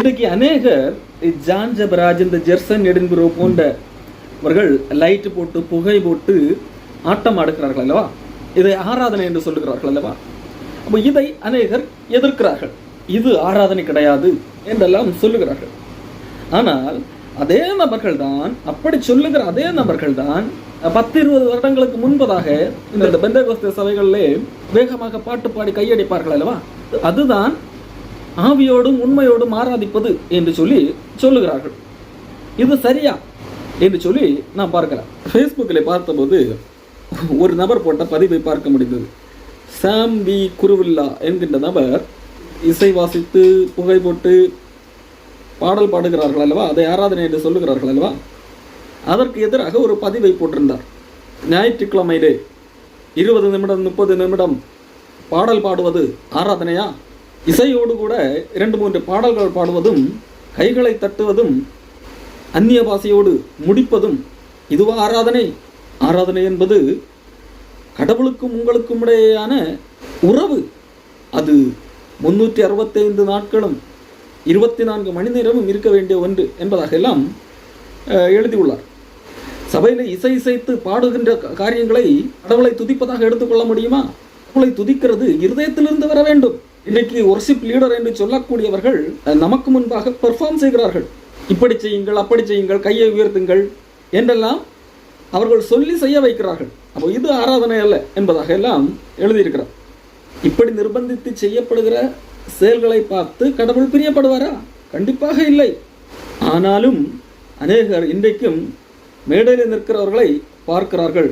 இன்றைக்கு அநேகர் ஜான் ஜபராஜ் இந்த ஜெர்சன் எடின்புரோ போன்றவர்கள் லைட் போட்டு புகை போட்டு ஆட்டம் ஆடுகிறார்கள் அல்லவா? இதை ஆராதனை என்று சொல்லுகிறார்கள் அல்லவா? அப்போ இதை அநேகர் எதிர்க்கிறார்கள். இது ஆராதனை கிடையாது என்றெல்லாம் சொல்லுகிறார்கள். ஆனால் அதே நபர்கள் தான் அப்படி சொல்லுகிற அதே நபர்கள் தான் பத்து இருபது வருடங்களுக்கு முன்பதாக இந்த பெந்தகோஸ்த சபைகளிலே வேகமாக பாட்டு பாடி கையடிப்பார்கள் அல்லவா? அதுதான் ஆவியோடும் உண்மையோடும் ஆராதிப்பது என்று சொல்லி சொல்லுகிறார்கள். இது சரியா என்று சொல்லி நான் பார்க்கிறேன் ஃபேஸ்புக்கில் பார்த்தபோது ஒரு நபர் போட்ட பதிவை பார்க்க முடிந்தது. சாம் வி குருவில்லா என்கின்ற நபர் இசை வாசித்து புகை போட்டு பாடல் பாடுகிறார்கள் அல்லவா? அதை ஆராதனை என்று சொல்லுகிறார்கள் அல்லவா? அதற்கு எதிராக ஒரு பதிவை போட்டிருந்தார். ஞாயிற்றுக்கிழமையிலே இருபது நிமிடம் முப்பது நிமிடம் பாடல் பாடுவது ஆராதனையா? இசையோடு கூட இரண்டு மூன்று பாடல்கள் பாடுவதும் கைகளை தட்டுவதும் அந்நிய பாசையோடு முடிப்பதும் இதுவா ஆராதனை? ஆராதனை என்பது கடவுளுக்கும் உங்களுக்கும் இடையேயான உறவு. அது முன்னூற்றி அறுபத்தைந்து நாட்களும் இருபத்தி நான்கு மணி நேரமும் இருக்க வேண்டிய ஒன்று என்பதாக எல்லாம் எழுதியுள்ளார். சபையில் இசை இசைத்து பாடுகின்ற காரியங்களை கடவுளை துதிப்பதாக எடுத்துக்கொள்ள முடியுமா? கடவுளை துதிக்கிறது இருதயத்திலிருந்து வர வேண்டும். இன்றைக்கு ஒர்ஷிப் லீடர் என்று சொல்லக்கூடியவர்கள் நமக்கு முன்பாக பெர்ஃபார்ம் செய்கிறார்கள். இப்படி செய்யுங்கள் அப்படி செய்யுங்கள் கையை உயர்த்துங்கள் என்றெல்லாம் அவர்கள் சொல்லி செய்ய வைக்கிறார்கள். அப்போ இது ஆராதனை அல்ல என்பதாக எல்லாம் எழுதியிருக்கிறார். இப்படி நிர்பந்தித்து செய்யப்படுகிற செயல்களை பார்த்து கடவுள் பிரியப்படுவாரா? கண்டிப்பாக இல்லை. ஆனாலும் அநேகர் இன்றைக்கும் மேடையில் நிற்கிறவர்களை பார்க்கிறார்கள்.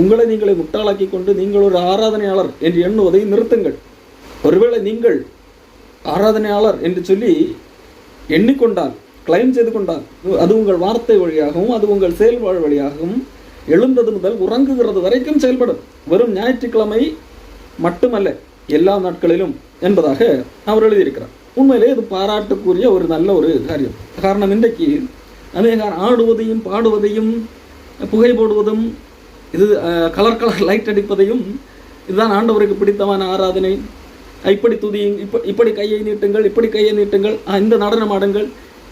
உங்களை நீங்களை முட்டாளாக்கி கொண்டு நீங்கள் ஒரு ஆராதனையாளர் என்று எண்ணுவதை நிறுத்துங்கள். ஒருவேளை நீங்கள் ஆராதனையாளர் என்று சொல்லி எண்ணிக்கொண்டால் கிளைம் செய்து கொண்டால் அது உங்கள் வார்த்தை வழியாகவும் அது உங்கள் செயல்பாடு வழியாகவும் எழுந்தது முதல் உறங்குகிறது வரைக்கும் செயல்படும். வெறும் ஞாயிற்றுக்கிழமை மட்டுமல்ல எல்லா நாட்களிலும் என்பதாக அவர் எழுதியிருக்கிறார். உண்மையிலே இது பாராட்டுக்குரிய ஒரு நல்ல ஒரு காரியம். காரணம் இன்றைக்கு அநேகார் ஆடுவதையும் பாடுவதையும் புகை போடுவதும் இது கலர் கலர் லைட் அடிப்பதையும் இதுதான் ஆண்டவருக்கு பிடித்தமான ஆராதனை. இப்படி துதியும் இப்ப இப்படி கையை நீட்டுங்கள் இப்படி கையை நீட்டுங்கள் இந்த நடனம் ஆடுங்கள்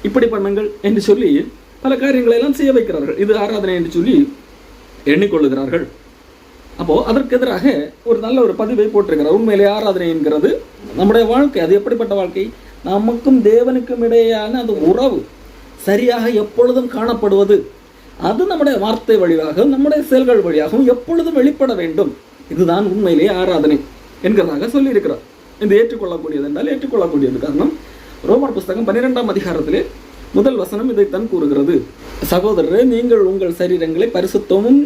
இப்படி பண்ணுங்கள் என்று சொல்லி பல காரியங்களை எல்லாம் செய்ய வைக்கிறார்கள். இது ஆராதனை என்று சொல்லி எண்ணிக்கொள்ளுகிறார்கள். அப்போ அதற்கு எதிராக ஒரு நல்ல ஒரு பதிவை போட்டிருக்கிறார். உண்மையிலே ஆராதனை என்கிறது. நம்முடைய வாழ்க்கை அது எப்படிப்பட்ட வாழ்க்கை? நமக்கும் தேவனுக்கும் இடையேயான அந்த உறவு சரியாக எப்பொழுதும் காணப்படுவது அது நம்முடைய வார்த்தை வழியாகவும் நம்முடைய செயல்கள் வழியாகவும் எப்பொழுதும் வெளிப்பட வேண்டும். இதுதான் உண்மையிலேயே ஆராதனை என்கிறதாக சொல்லியிருக்கிறார். இது ஏற்றுக்கொள்ளக்கூடியது என்றால் ஏற்றுக்கொள்ளக்கூடியது. காரணம் ரோமர் புஸ்தகம் பன்னிரெண்டாம் அதிகாரத்திலே முதல் வசனம் இதைத்தான் கூறுகிறது. சகோதரரே நீங்கள் உங்கள் சரீரங்களை பரிசுத்தமும்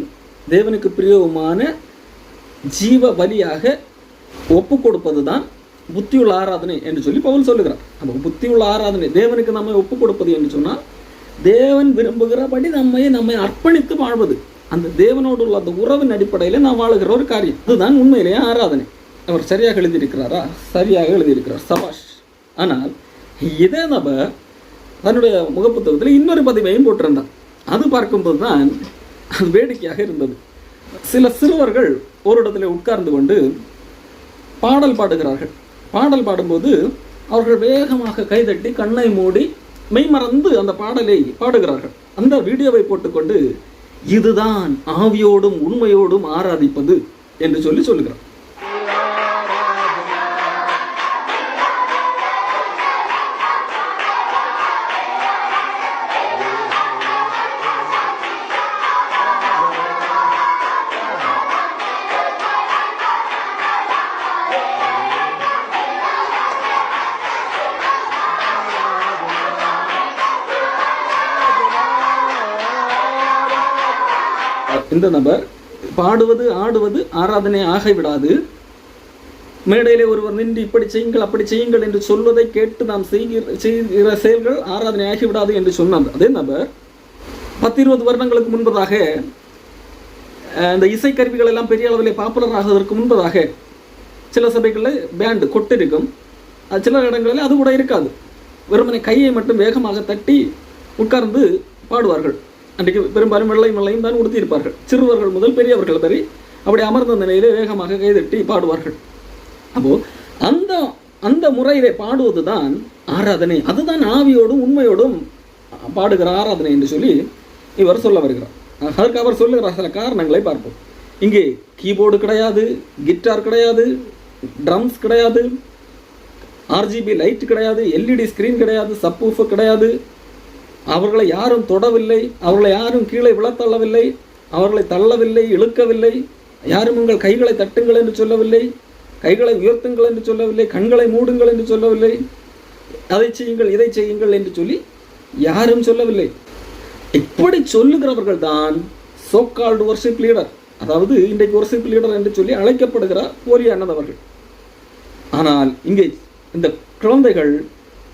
தேவனுக்கு பிரியவுமான ஜீவ வழியாக ஒப்பு கொடுப்பது தான் புத்தியுள்ள ஆராதனை என்று சொல்லி பவுல் சொல்லுகிறார். நம்ம புத்தியுள்ள ஆராதனை தேவனுக்கு நம்மை ஒப்பு கொடுப்பது என்று சொன்னால் தேவன் விரும்புகிறபடி நம்மை நம்மை அர்ப்பணித்து வாழ்வது. அந்த தேவனோடு உள்ள அந்த உறவின் அடிப்படையில் நாம் வாழுகிற ஒரு காரியம். அதுதான் உண்மையிலேயே ஆராதனை. அவர் சரியாக எழுதியிருக்கிறாரா? சரியாக எழுதியிருக்கிறார். சபாஷ். ஆனால் இதே நபர் தன்னுடைய முகப்புத்தகத்தில் இன்னொரு பதிவையும் போட்டிருந்தார் அது பார்க்கும்போது தான் அது வேடிக்கையாக இருந்தது. சில சிறுவர்கள் ஒரு இடத்துல உட்கார்ந்து கொண்டு பாடல் பாடுகிறார்கள். பாடல் பாடும்போது அவர்கள் வேகமாக கைதட்டி கண்ணை மூடி மெய்மறந்து அந்த பாடலை பாடுகிறார்கள். அந்த வீடியோவை போட்டுக்கொண்டு இதுதான் ஆவியோடும் உண்மையோடும் ஆராதிப்பது என்று சொல்லி சொல்லுகிறார் இந்த நபர் பாடுவது ஆடுவது ஆராதனை ஆகிவிடாது. மேடையிலே ஒருவர் நின்று இப்படி செய்யுங்கள் அப்படி செய்யுங்கள் என்று சொல்வதை கேட்டு நாம் செய்கிற செய்கிற செயல்கள் ஆராதனை ஆகிவிடாது என்று சொன்னார் அதே நபர் பத்து இருபது வருடங்களுக்கு முன்பதாக இந்த இசைக்கருவிகள் எல்லாம் பெரிய அளவில் பாப்புலர் ஆகுவதற்கு முன்பதாக சில சபைகளில் பேண்டு கொட்டு இருக்கும் சில இடங்களில் அது கூட இருக்காது. வெறுமனை கையை மட்டும் வேகமாக தட்டி உட்கார்ந்து பாடுவார்கள். அன்றைக்கு பெரும்பாலும் வெள்ளையும் வெள்ளையும் தான் உடுத்தியிருப்பார்கள். சிறுவர்கள் முதல் பெரியவர்கள் வரை அப்படி அமர்ந்த நிலையிலே வேகமாக கைதட்டி பாடுவார்கள். அப்போது அந்த அந்த முறையிலே பாடுவது தான் ஆராதனை. அதுதான் ஆவியோடும் உண்மையோடும் பாடுகிற ஆராதனை என்று சொல்லி இவர் சொல்ல வருகிறார். அதற்கு அவர் சொல்லுகிற சில காரணங்களை பார்ப்போம். இங்கே கீபோர்டு கிடையாது கிட்டார் கிடையாது ட்ரம்ஸ் கிடையாது ஆர்ஜிபி லைட் கிடையாது எல்இடி ஸ்க்ரீன் கிடையாது சப்பூஃபு கிடையாது அவர்களை யாரும் தொடவில்லை அவர்களை யாரும் கீழே விழத்தள்ளவில்லை அவர்களை தள்ளவில்லை இழுக்கவில்லை யாரும் உங்கள் கைகளை தட்டுங்கள் என்று சொல்லவில்லை கைகளை உயர்த்துங்கள் என்று சொல்லவில்லை கண்களை மூடுங்கள் என்று சொல்லவில்லை. அதை செய்யுங்கள் இதை செய்யுங்கள் என்று சொல்லி யாரும் சொல்லவில்லை. இப்படி சொல்லுகிறவர்கள் தான் சோக்கால்டு ஒர்ஷிப் லீடர் அதாவது இன்றைக்கு ஒர்ஷிப் லீடர் என்று சொல்லி அழைக்கப்படுகிற போலியானதவர்கள் ஆனால் இங்கே இந்த குழந்தைகள்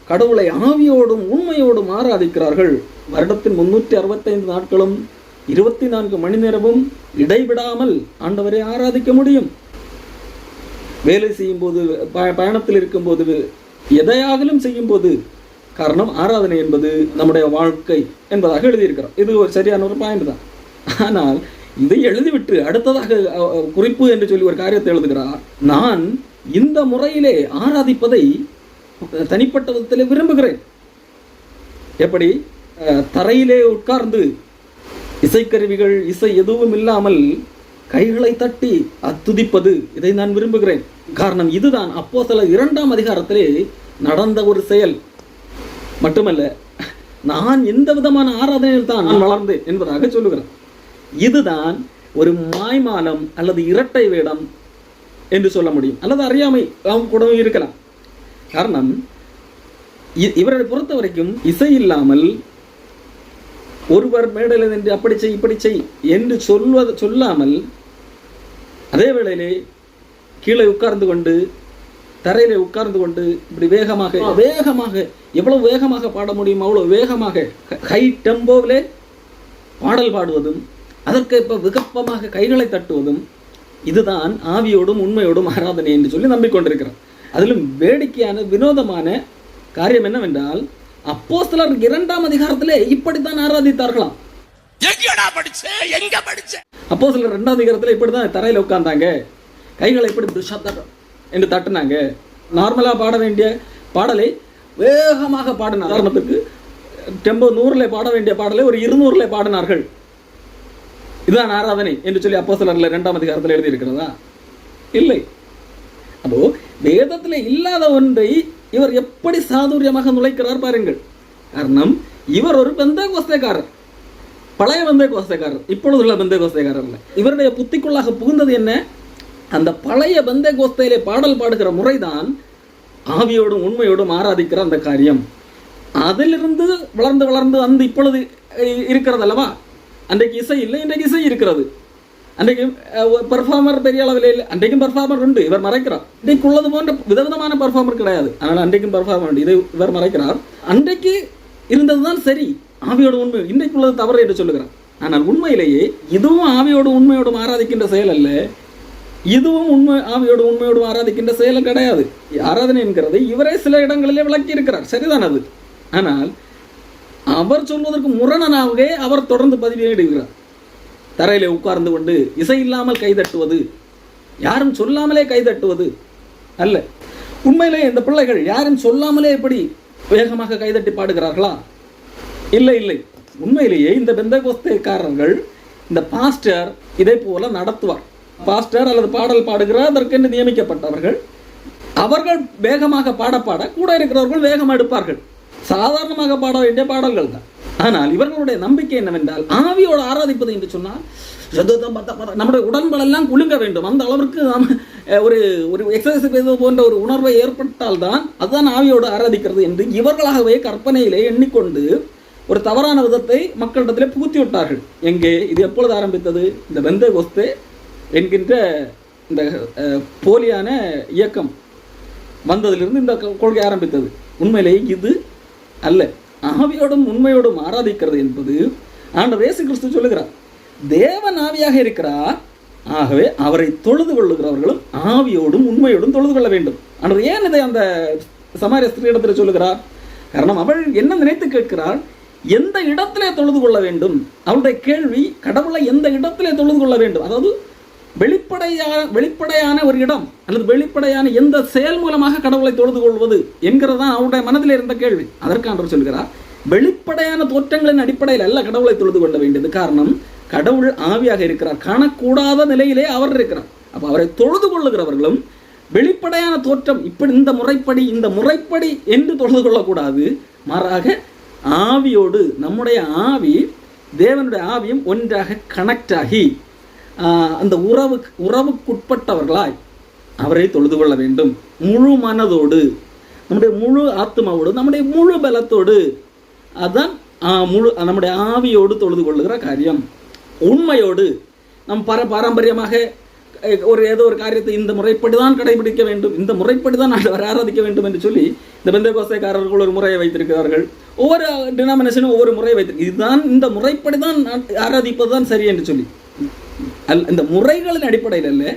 கடவுளை ஆவியோடும் உண்மையோடும் ஆராதிக்கிறார்கள். வருடத்தின் முன்னூற்றி அறுபத்தைந்து நாட்களும் இருபத்தி நான்கு மணி நேரமும் இடைவிடாமல் ஆண்டவரை ஆராதிக்க முடியும். வேலை செய்யும்போது ப- பயணத்தில் இருக்கும்போது எதையாகலும் செய்யும்போது காரணம் ஆராதனை என்பது நம்முடைய வாழ்க்கை என்பதாக எழுதியிருக்கிறோம் இது ஒரு சரியான ஒரு பாயிண்ட் தான். ஆனால் இதை எழுதிவிட்டு அடுத்ததாக குறிப்பு என்று சொல்லி ஒரு காரியத்தை எழுதுகிறார். நான் இந்த முறையிலே ஆராதிப்பதை தனிப்பட்ட விதத்தில் விரும்புகிறேன். எப்படி? தரையிலே உட்கார்ந்து இசைக்கருவிகள் இசை எதுவும் இல்லாமல் கைகளை தட்டி அத்துதிப்பது இதை நான் விரும்புகிறேன். காரணம் இதுதான். அப்போ சில இரண்டாம் அதிகாரத்திலே நடந்த ஒரு செயல். மட்டுமல்ல நான் எந்த விதமான ஆராதனையில் தான் நான் வளர்ந்தேன் என்பதாக சொல்லுகிறேன். இதுதான் ஒரு மாய்மாலம் அல்லது இரட்டை வேடம் என்று சொல்ல முடியும். அல்லது அறியாமை அவங்க கூடவும் இருக்கலாம். காரணம் இவரை பொறுத்த வரைக்கும் இசை இல்லாமல் ஒருவர் மேடையில் நின்று அப்படி செய் இப்படி செய் என்று சொல்வது சொல்லாமல் அதே வேளையிலே கீழே உட்கார்ந்து கொண்டு தரையிலே உட்கார்ந்து கொண்டு இப்படி வேகமாக வேகமாக எவ்வளவு வேகமாக பாட முடியும் அவ்வளவு வேகமாக ஹை டெம்போவிலே பாடல் பாடுவதும் அதற்கு இப்ப விகப்பமாக கைகளை தட்டுவதும் இதுதான் ஆவியோடும் உண்மையோடும் ஆராதனை என்று சொல்லி நம்பிக்கொண்டிருக்கிறார். அதிலும் வேடிக்கையான வினோதமான காரியம் என்னவென்றால் அப்போஸ்தலர் இரண்டாம் அதிகாரத்திலே இப்படித்தான் ஆராதித்தார்களாம். அப்போ சிலர் ரெண்டாம் அதிகாரத்தில் இப்படி தான் தரையில் உட்கார்ந்தாங்க. கைகளை இப்படி என்று தட்டுனாங்க. நார்மலாக பாட வேண்டிய பாடலை வேகமாக பாடினார். உதாரணத்துக்கு டெம்போ நூறில் பாட வேண்டிய பாடலை ஒரு இருநூறில் பாடினார்கள். இதுதான் ஆராதனை என்று சொல்லி அப்போ சிலரில் ரெண்டாம் அதிகாரத்தில் எழுதியிருக்கிறதா? இல்லை. அப்போ வேதத்தில் இல்லாத ஒன்றை இவர் எப்படி சாதுரியமாக நுழைக்கிறார் பாருங்கள். காரணம் இவர் ஒரு பெந்த கோஸ்தைக்காரர் பழைய பெந்த கோஸ்தைக்காரர் இப்பொழுதுள்ள பந்தய கோஸ்தைக்காரர் இல்லை இவருடைய புத்திக்குள்ளாக புகுந்தது என்ன? அந்த பழைய பெந்த கோஸ்தையிலே பாடல் பாடுகிற முறைதான் ஆவியோடும் உண்மையோடும் ஆராதிக்கிற அந்த காரியம். அதிலிருந்து வளர்ந்து வளர்ந்து வந்து இப்பொழுது இருக்கிறது அல்லவா அன்றைக்கு இசை இல்லை இன்றைக்கு இசை இருக்கிறது. அன்றைக்கு பெர்ஃபார்மர் பெரிய அளவில் இல்லை அன்றைக்கும் பெர்ஃபார்மர் உண்டு இவர் மறைக்கிறார் இன்றைக்கு உள்ளது போன்ற விதவிதமான பெர்ஃபார்மர் கிடையாது அதனால் அன்றைக்கும் பெர்ஃபார்மர் உண்டு இதை இவர் மறைக்கிறார் அன்றைக்கு இருந்ததுதான் சரி ஆவியோட உண்மை இன்றைக்கு உள்ளது தவறு என்று சொல்லுகிறார் ஆனால் உண்மையிலேயே இதுவும் ஆவியோடு உண்மையோடும் ஆராதிக்கின்ற செயல் அல்ல இதுவும் உண்மை ஆவியோடு உண்மையோடும் ஆராதிக்கின்ற செயலும் கிடையாது ஆராதனை என்கிறது இவரே சில இடங்களிலே விளக்கி இருக்கிறார் சரிதான் அது ஆனால் அவர் சொல்வதற்கு முரணனாகவே அவர் தொடர்ந்து பதிவேடுகிறார் தரையில் உட்கார்ந்து கொண்டு இசை இல்லாமல் கைதட்டுவது யாரும் சொல்லாமலே கைதட்டுவது அல்ல. உண்மையிலே இந்த பிள்ளைகள் யாரும் சொல்லாமலே எப்படி வேகமாக கைதட்டி பாடுகிறார்களா? இல்லை இல்லை. உண்மையிலேயே இந்த பெந்தகோஸ்தைக்காரர்கள் இந்த பாஸ்டர் இதே போல நடத்துவார். பாஸ்டர் அல்லது பாடல் பாடுகிறார் அதற்கென்று நியமிக்கப்பட்டவர்கள் அவர்கள் வேகமாக பாட பாட கூட இருக்கிறவர்கள் வேகம் எடுப்பார்கள். சாதாரணமாக பாட வேண்டிய பாடல்கள் தான் ஆனால் இவர்களுடைய நம்பிக்கை என்னவென்றால் ஆவியோடு ஆராதிப்பது என்று சொன்னால் நம்முடைய உடல்கள் எல்லாம் குலுங்க வேண்டும். அந்த அளவிற்கு நாம் ஒரு ஒரு எக்ஸசைஸ் போன்ற ஒரு உணர்வை ஏற்பட்டால்தான் அதுதான் ஆவியோடு ஆராதிக்கிறது என்று இவர்களாகவே கற்பனையிலே எண்ணிக்கொண்டு ஒரு தவறான விதத்தை மக்களிடத்திலே புகுத்தி விட்டார்கள் எங்கே? இது எப்பொழுது ஆரம்பித்தது? இந்த வெந்த கொஸ்தே என்கின்ற இந்த போலியான இயக்கம் வந்ததிலிருந்து இந்த கொள்கை ஆரம்பித்தது. உண்மையிலேயே இது அல்ல. ஆவியோடும் உண்மையோடும் ஆராதிக்கிறது என்பது ஆண்டவர் இயேசு கிறிஸ்து சொல்லுகிறார். தேவன் ஆவியாக இருக்கிறார். ஆகவே அவரை தொழுது கொள்ளுகிறவர்களும் ஆவியோடும் உண்மையோடும் தொழுது கொள்ள வேண்டும். ஆனால் ஏன் இதை அந்த சமாரிய ஸ்திரீடத்தில் சொல்லுகிறார்? காரணம் அவள் என்ன நினைத்து கேட்கிறாள்? எந்த இடத்திலே தொழுது கொள்ள வேண்டும்? அவளுடைய கேள்வி கடவுளை எந்த இடத்திலே தொழுது கொள்ள வேண்டும்? அதாவது வெளிப்படையான வெளிப்படையான ஒரு இடம் அல்லது வெளிப்படையான எந்த செயல் மூலமாக கடவுளை தொழுது கொள்வது என்கிறதான் அவருடைய மனதில் இருந்த கேள்வி. அதற்கான சொல்கிறார் வெளிப்படையான தோற்றங்களின் அடிப்படையில் அல்ல கடவுளை தொழுது கொள்ள வேண்டியது. காரணம் கடவுள் ஆவியாக இருக்கிறார். காணக்கூடாத நிலையிலே அவர் இருக்கிறார். அப்போ அவரை தொழுது கொள்ளுகிறவர்களும் வெளிப்படையான தோற்றம் இப்படி இந்த முறைப்படி இந்த முறைப்படி என்று தொழுது கொள்ளக்கூடாது. மாறாக ஆவியோடு நம்முடைய ஆவி தேவனுடைய ஆவியும் ஒன்றாக கனெக்ட் ஆகி அந்த உறவு உறவுக்குட்பட்டவர்களாய் அவரை தொழுது கொள்ள வேண்டும். முழு மனதோடு நம்முடைய முழு ஆத்மாவோடு நம்முடைய முழு பலத்தோடு. அதான் முழு நம்முடைய ஆவியோடு தொழுது கொள்ளுகிற காரியம். உண்மையோடு நம் பர பாரம்பரியமாக ஒரு ஏதோ ஒரு காரியத்தை இந்த முறைப்படி தான் கடைபிடிக்க வேண்டும் இந்த முறைப்படி தான் ஆண்டவரை ஆராதிக்க வேண்டும் என்று சொல்லி இந்த பெந்த கோசைக்காரர்கள் ஒரு முறையை வைத்திருக்கிறார்கள். ஒவ்வொரு டினாமினேஷனும் ஒவ்வொரு முறையை வைத்திருக்கு இதுதான் இந்த முறைப்படி தான் ஆராதிப்பது தான் சரி என்று சொல்லி. அல் இந்த முறைகளின் அடிப்படையில் அல்ல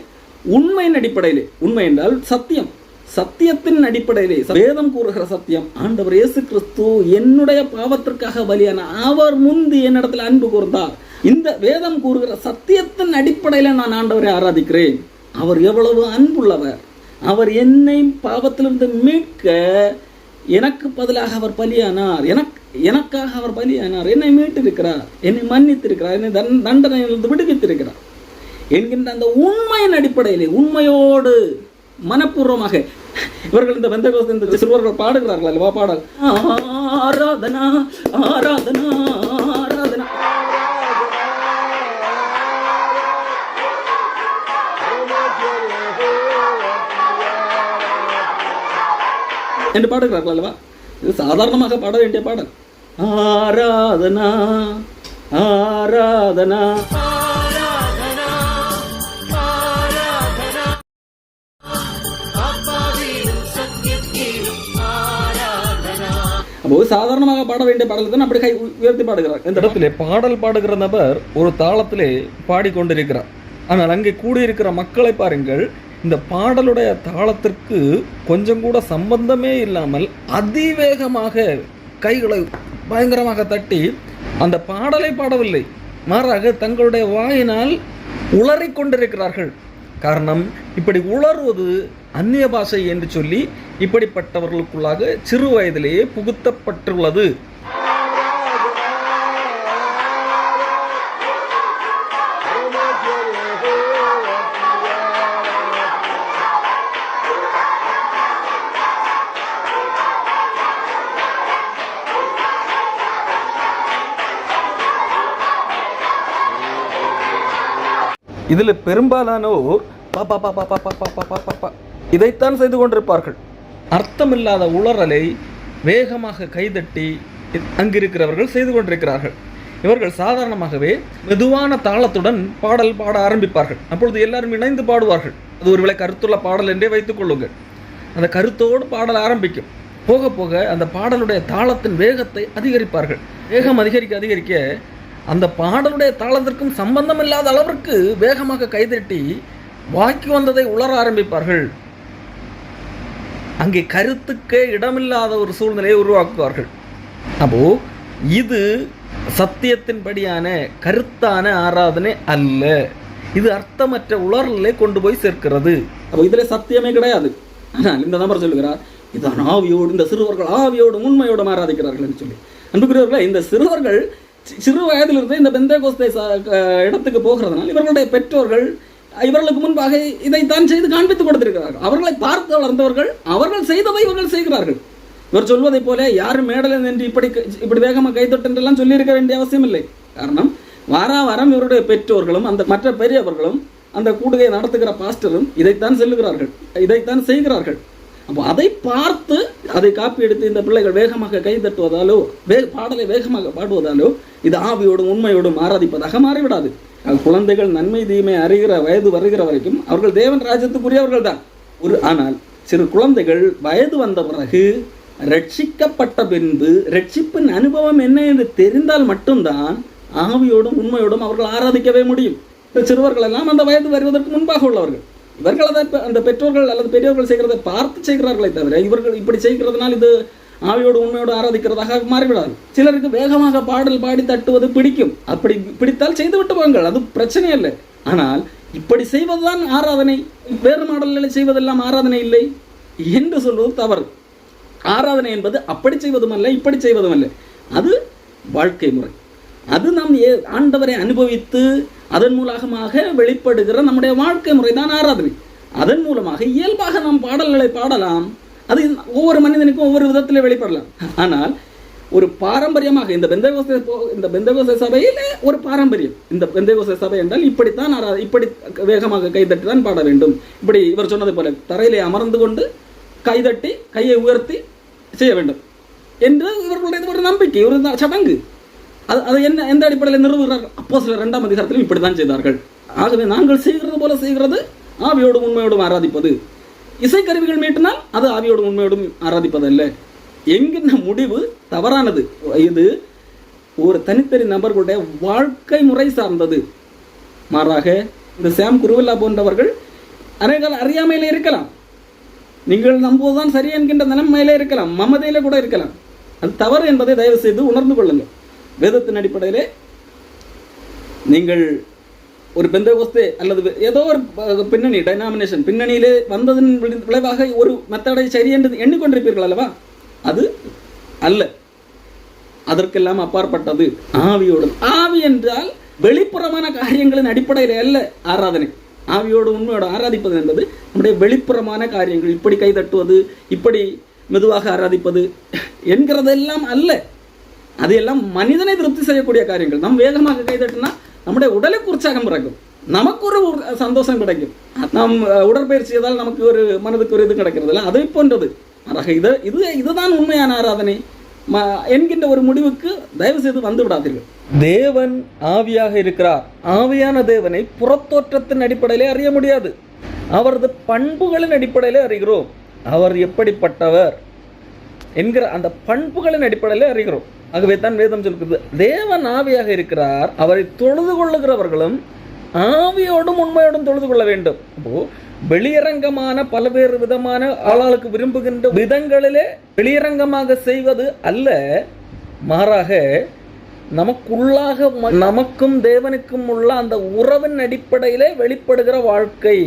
உண்மையின் அடிப்படையிலே உண்மை என்றால் சத்தியம். சத்தியத்தின் அடிப்படையிலே வேதம் கூறுகிற சத்தியம். ஆண்டவர் இயேசு கிறிஸ்து என்னுடைய பாவத்திற்காக பலியான அவர் முந்தி என்னிடத்தில் அன்பு கூர்ந்தார். இந்த வேதம் கூறுகிற சத்தியத்தின் அடிப்படையில் நான் ஆண்டவரை ஆராதிக்கிறேன். அவர் எவ்வளவு அன்புள்ளவர். அவர் என்னை பாவத்திலிருந்து மீட்க எனக்கு பதிலாக அவர் பலியானார். எனக்கு எனக்காக அவர் பலியானார். என்னை மீட்டிருக்கிறார். என்னை மன்னித்திருக்கிறார். என்னை தன் தண்டனையிலிருந்து விடுவித்திருக்கிறார். என்கின்ற அந்த உண்மையின் அடிப்படையிலே உண்மையோடு மனப்பூர்வமாக இவர்கள் இந்த வெந்த இந்த சிறுவர்கள் பாடுகிறார்கள் அல்லவா? பாடல். ஆராதனா ஆராதனா ஆராதனா. என்று பாடுகிறார்கள் அல்லவா? இது சாதாரணமாக பாட வேண்டிய பாடல். ஆராதனா ஆராதனா. சாதாரணமாக பாட வேண்டிய பாடல் தான் அப்படி கை உயர்த்தி பாடுகிறார். இந்த இடத்துல பாடல் பாடுகிற நபர் ஒரு தாளத்திலே பாடிக்கொண்டிருக்கிறார். ஆனால் அங்கே கூடியிருக்கிற மக்களை பாருங்கள் இந்த பாடலுடைய தாளத்திற்கு கொஞ்சம் கூட சம்பந்தமே இல்லாமல் அதிவேகமாக கைகளை பயங்கரமாக தட்டி அந்த பாடலை பாடவில்லை. மாறாக தங்களுடைய வாயினால் உளறிக்கொண்டிருக்கிறார்கள். காரணம் இப்படி உளறுவது அந்நிய பாஷை என்று சொல்லி இப்படிப்பட்டவர்களுக்குள்ளாக சிறு வயதிலேயே புகுத்தப்பட்டுள்ளது இதில் பெரும்பாலானோர் பா பா பா பா பா பா பா பா பா பா இதைத்தான் செய்து கொண்டிருப்பார்கள். அர்த்தமில்லாத உளறலை வேகமாக கைதட்டி அங்கிருக்கிறவர்கள் செய்து கொண்டிருக்கிறார்கள். இவர்கள் சாதாரணமாகவே மெதுவான தாளத்துடன் பாடல் பாட ஆரம்பிப்பார்கள். அப்பொழுது எல்லாரும் இணைந்து பாடுவார்கள். அது ஒருவேளை கருத்துள்ள பாடல் என்றே வைத்துக் கொள்ளுங்கள். அந்த கருத்தோடு பாடல் ஆரம்பிக்கும். போக போக அந்த பாடலுடைய தாளத்தின் வேகத்தை அதிகரிப்பார்கள். வேகம் அதிகரிக்க அதிகரிக்க அந்த பாடலுடைய தாளத்திற்கும் சம்பந்தம் இல்லாத அளவிற்கு வேகமாக கைதட்டி வாக்கி வந்ததை உளர ஆரம்பிப்பார்கள். அங்கே கருத்துக்கே இடமில்லாத ஒரு சூழ்நிலையை உருவாக்குவார்கள். அப்போ இது சத்தியத்தின்படியான கருத்தான ஆராதனை அல்ல. இது அர்த்தமற்ற உலர்நிலை கொண்டு போய் சேர்க்கிறது. அப்போ இதில் சத்தியமே கிடையாது. ஆனால் இந்த நபர் சொல்லுகிறார் இதான் ஆவியோடு இந்த சிறுவர்கள் ஆவியோடு உண்மையோடு ஆராதிக்கிறார்கள் என்று சொல்லி. அன்புக்குரியவர்களே இந்த சிறுவர்கள் சிறு வயதிலிருந்து இந்த பெந்தகோஸ்தை இடத்துக்கு போகிறதுனால் இவர்களுடைய பெற்றோர்கள் இவர்களுக்கு முன்பாக இதைத்தான் செய்து காண்பித்துக் கொடுத்திருக்கிறார்கள். அவர்களை பார்த்து வளர்ந்தவர்கள் அவர்கள் செய்ததை இவர்கள் செய்கிறார்கள். இவர் சொல்வதைப் போல யாரும் மேடலில் நின்று இப்படி க- இப்படி வேகமாக கைத்தொட்டென்றெல்லாம் சொல்லியிருக்க வேண்டிய அவசியம் இல்லை காரணம் வாரா வாரம் இவருடைய பெற்றோர்களும் அந்த மற்ற பெரியவர்களும் அந்த கூடுகையை நடத்துகிற பாஸ்டரும் இதைத்தான் செல்லுகிறார்கள் இதைத்தான் செய்கிறார்கள். அப்போ அதை பார்த்து அதை காப்பி எடுத்து இந்த பிள்ளைகள் வேகமாக கை தட்டுவதாலோ வே பாடலை வேகமாக பாடுவதாலோ இது ஆவியோடும் உண்மையோடும் ஆராதிப்பதாக மாறிவிடாது. குழந்தைகள் நன்மை தீமை அறிகிற வயது வருகிற வரைக்கும் அவர்கள் தேவன் ராஜ்யத்துக்குரியவர்கள் தான் ஒரு ஆனால் சிறு குழந்தைகள் வயது வந்த பிறகு ரட்சிக்கப்பட்ட பின்பு ரட்சிப்பின் அனுபவம் என்ன என்று தெரிந்தால் மட்டும்தான் ஆவியோடும் உண்மையோடும் அவர்கள் ஆராதிக்கவே முடியும். இந்த சிறுவர்கள் எல்லாம் அந்த வயது வருவதற்கு முன்பாக உள்ளவர்கள். இவர்கள் அதை அந்த பெற்றோர்கள் அல்லது பெரியவர்கள் செய்கிறதை பார்த்து செய்கிறார்களே தவிர இவர்கள் இப்படி செய்கிறதுனால் இது ஆவியோடு உண்மையோடு ஆராதிக்கிறதாக மாறிவிடாது. சிலருக்கு வேகமாக பாடல் பாடி தட்டுவது பிடிக்கும். அப்படி பிடித்தால் செய்து விட்டு போங்கள் அது பிரச்சனை இல்லை ஆனால் இப்படி செய்வதுதான் ஆராதனை. வேறு மாடல்களை செய்வதெல்லாம் ஆராதனை இல்லை என்று சொல்வது தவறு. ஆராதனை என்பது அப்படி செய்வதும் அல்ல இப்படி செய்வதும் அல்ல. அது வாழ்க்கை முறை. அது நாம் ஏ- ஆண்டவரை அனுபவித்து அதன் மூலமாக வெளிப்படுகிற நம்முடைய வாழ்க்கை முறை தான் ஆராதனை. அதன் மூலமாக இயல்பாக நாம் பாடல்களை பாடலாம். அது ஒவ்வொரு மனிதனுக்கும் ஒவ்வொரு விதத்தில் வெளிப்படலாம். ஆனால் ஒரு பாரம்பரியமாக இந்த பெந்தகோசை இந்த பெந்தகோச சபையில் ஒரு பாரம்பரியம். இந்த பெந்தகோச சபை என்றால் இப்படித்தான் ஆரா இப்படி வேகமாக கைதட்டி தான் பாட வேண்டும். இப்படி இவர் சொன்னது போல தரையிலே அமர்ந்து கொண்டு கைதட்டி கையை உயர்த்தி செய்ய வேண்டும். என்று இவர்களுடைய ஒரு நம்பிக்கை ஒரு சடங்கு. அது அது என்ன எந்த அடிப்படையில் நிறுவுகிறார்கள் அப்போ சில ரெண்டாம் அதிகாரத்திலும் இப்படி தான் செய்தார்கள். ஆகவே நாங்கள் செய்கிறது போல செய்கிறது ஆவியோடும் உண்மையோடும் ஆராதிப்பது. இசைக்கருவிகள் மீட்டினால் அது ஆவியோடும் உண்மையோடும் ஆராதிப்பதல்ல. என்கின்ற முடிவு தவறானது. இது ஒரு தனித்தனி நபர்களுடைய வாழ்க்கை முறை சார்ந்தது. மாறாக இந்த சாம் குருவில்லா போன்றவர்கள் அனைவர்கள் அறியாமையில இருக்கலாம். நீங்கள் நம்புவதுதான் சரி என்கின்ற நிலைமையில இருக்கலாம். மமதையில கூட இருக்கலாம். அது தவறு என்பதை தயவு செய்து உணர்ந்து கொள்ளுங்கள். வேதத்தின் அடிப்படையிலே நீங்கள் ஒரு பெந்தகோஸ்தே அல்லது ஏதோ ஒரு பின்னணி டைனாமினேஷன் பின்னணியிலே வந்ததன் விளைவாக ஒரு மெத்தடை சரி என்று எண்ணிக்கொண்டிருப்பீர்கள் அல்லவா? அது அல்ல. அதற்கெல்லாம் அப்பாற்பட்டது ஆவியோடு. ஆவி என்றால் வெளிப்புறமான காரியங்களின் அடிப்படையில் அல்ல ஆராதனை. ஆவியோடு உண்மையோடு ஆராதிப்பது என்பது நம்முடைய வெளிப்புறமான காரியங்கள். இப்படி கைதட்டுவது இப்படி மெதுவாக ஆராதிப்பது என்கிறதெல்லாம் அல்ல. அது எல்லாம் மனிதனை திருப்தி செய்யக்கூடிய காரியங்கள். நாம் வேகமாக கைதட்டினா நம்முடைய உடலுக்கு உற்சாகம் பிறக்கும். நமக்கு ஒரு சந்தோஷம் கிடைக்கும். நாம் அஹ், உடற்பயிற்சி செய்தால் நமக்கு ஒரு மனதுக்கு ஒரு இது கிடைக்கிறது இல்லை அதை போன்றது. ஆக இது இது இதுதான் உண்மையான ஆராதனை. ம- என்கின்ற ஒரு முடிவுக்கு தயவு செய்து வந்து விடாதீர்கள். தேவன் ஆவியாக இருக்கிறார். ஆவியான தேவனை புறத்தோற்றத்தின் அடிப்படையிலே அறிய முடியாது. அவரது பண்புகளின் அடிப்படையிலே அறிகிறோம். அவர் எப்படிப்பட்டவர் என்கிற அந்த பண்புகளின் அடிப்படையில் அறிகிறோம். ஆகவே தான் வேதம் சொல்கிறது. தேவன் ஆவியாக இருக்கிறார். அவரை தொழுது கொள்ளுகிறவர்களும் ஆவியோடும் உண்மையோடும் தொழுது கொள்ள வேண்டும். அப்போ வெளியரங்கமான பல்வேறு விதமான ஆளாளுக்கு விரும்புகின்ற விதங்களிலே வெளியரங்கமாக செய்வது அல்ல. மாறாக நமக்குள்ளாக நமக்கும் தேவனுக்கும் உள்ள அந்த உறவின் அடிப்படையிலே வெளிப்படுகிற வாழ்க்கை.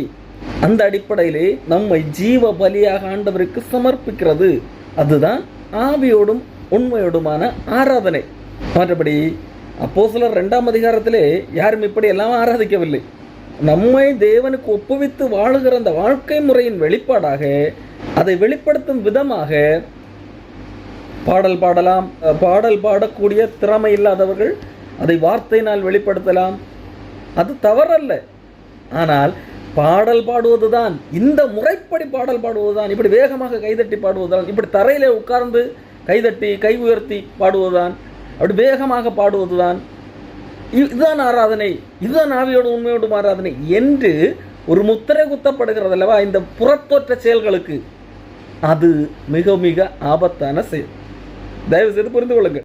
அந்த அடிப்படையிலே நம்மை ஜீவ பலியாக ஆண்டவருக்கு சமர்ப்பிக்கிறது. அதுதான் ஆவியோடும் உண்மையோடுமான ஆராதனை. மற்றபடி அப்போ சிலர் ரெண்டாம் அதிகாரத்திலே யாரும் இப்படி எல்லாம் ஆராதிக்கவில்லை. நம்மை தேவனுக்கு ஒப்புவித்து வாழுகிற அந்த வாழ்க்கை முறையின் வெளிப்பாடாக அதை வெளிப்படுத்தும் விதமாக பாடல் பாடலாம் அஹ், பாடல் பாடக்கூடிய திறமை இல்லாதவர்கள் அதை வார்த்தையினால் வெளிப்படுத்தலாம். அது தவறல்ல. ஆனால் பாடல் பாடுவதுதான் இந்த முறைப்படி பாடல் பாடுவதுதான் இப்படி வேகமாக கைதட்டி பாடுவதுதான் இப்படி தரையிலே உட்கார்ந்து கைதட்டி கை உயர்த்தி பாடுவதுதான். அப்படி வேகமாக பாடுவதுதான். இதுதான் ஆராதனை. இதுதான் ஆவியோடு உண்மையோடும் ஆராதனை என்று ஒரு முத்திரை குத்தப்படுகிறது அல்லவா இந்த புறத்தோற்ற செயல்களுக்கு. அது மிக மிக ஆபத்தான செயல். தயவு செய்து புரிந்து கொள்ளுங்கள்.